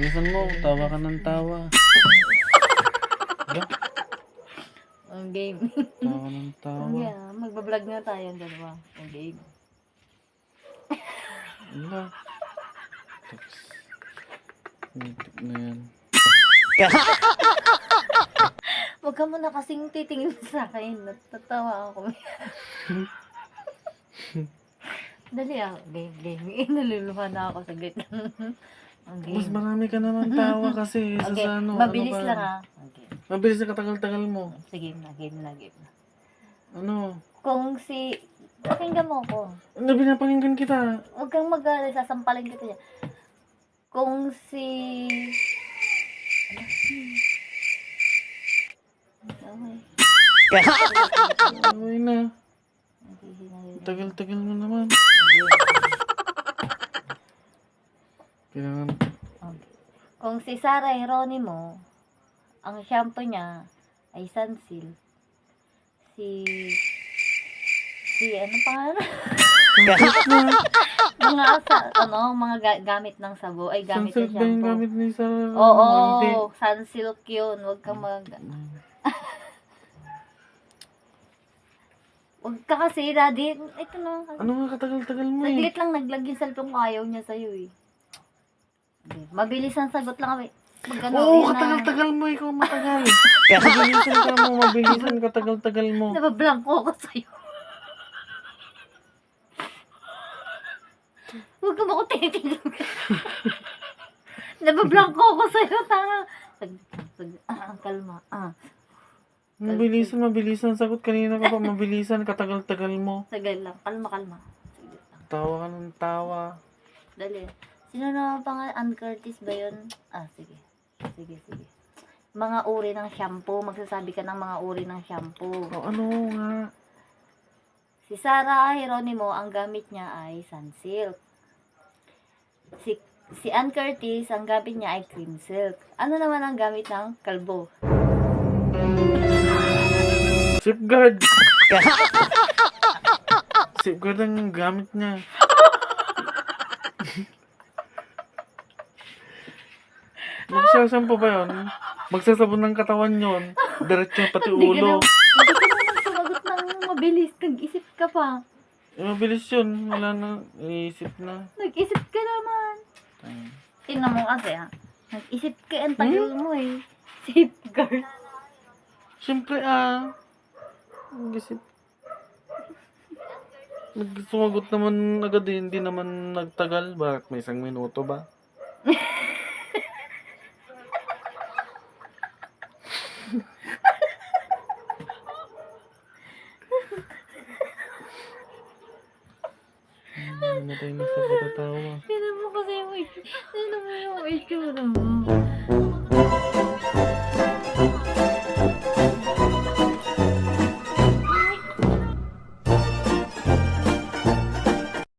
Bilisan mo, tawa ka ng tawa. Diba? Ang game. Tawa ka ng tawa. yeah, magbablog na tayo dalawa. Ang game. Wala. Text. Nitik na yan. Huwag ka muna kasing titingin sa akin. Natatawa ako. Dali ah. Game, game. Naluluha na ako. Saglit lang. Ang Mas marami ka naman tawa kasi sa Okay, sa ano. mabilis ano ba? lang ah. Okay. Mabilis na katagal-tagal mo. Sige na, game na, game na. Ano? Kung si... Pakinggan mo ko. Ano pinapakinggan kita? Huwag kang mag sasampalin kita niya. Kung si... Ano? Okay. Away na. Na. Tagal-tagal mo naman. Okay. Kung si Sarah Geronimo, ang shampoo niya ay Sunsil. Si... Si ano pangalan? mga sa, ano, mga ga- gamit ng sabo ay gamit Sunsilk ng shampoo. gamit ni Sarah? Oo, Hindi. Sunsilk yun. Huwag kang mag... Huwag ka kasi, daddy. Ito na. Ano nga katagal-tagal mo eh? Saglit lang naglag yung cellphone ko. Ayaw niya sa'yo eh. Mabilis ang sagot lang kami. Mag ano, Oo, katagal-tagal mo. Ikaw matagal. mabilisan ka mo, mabilisan, katagal-tagal mo. Nabablanko ako sa'yo. Huwag ka mo ko tinitingnan. Nabablanko ako sa'yo. Tanga. Sag, sag, ah, kalma. Ah, Mabilisan, mabilisan. Sagot kanina ka pa, mabilisan, katagal-tagal mo. sagal lang. Kalma, kalma. Tawa ka ng tawa. Dali. Sino na pangalan? Ann Curtis ba yun? Ah, sige. Sige, sige. Mga uri ng shampoo. Magsasabi ka ng mga uri ng shampoo. O ano nga? Si Sarah Geronimo, ang gamit niya ay Sunsilk. Si, si Ann Curtis, ang gamit niya ay Cream Silk. Ano naman ang gamit ng kalbo? Safeguard. Safeguard ang gamit niya. Magsasampo ba yun? Magsasabon ng katawan yon. Diretso pati Hindi ka ulo. na, hindi ka naman sumagot ng mabilis. Nag-isip ka pa. Eh, mabilis yun. Wala na. Iisip na. Nag-isip ka naman. Tingnan mo kasi ah. Nag-isip ka, ang tagal mo eh. Safeguard. Siyempre ah. Nag-isip. Nagsumagot naman agad eh. Hindi naman nagtagal. Bakit may isang minuto ba? Namatay na sa katatawa. Tingnan mo kasi yung. Tingnan mo yung mo.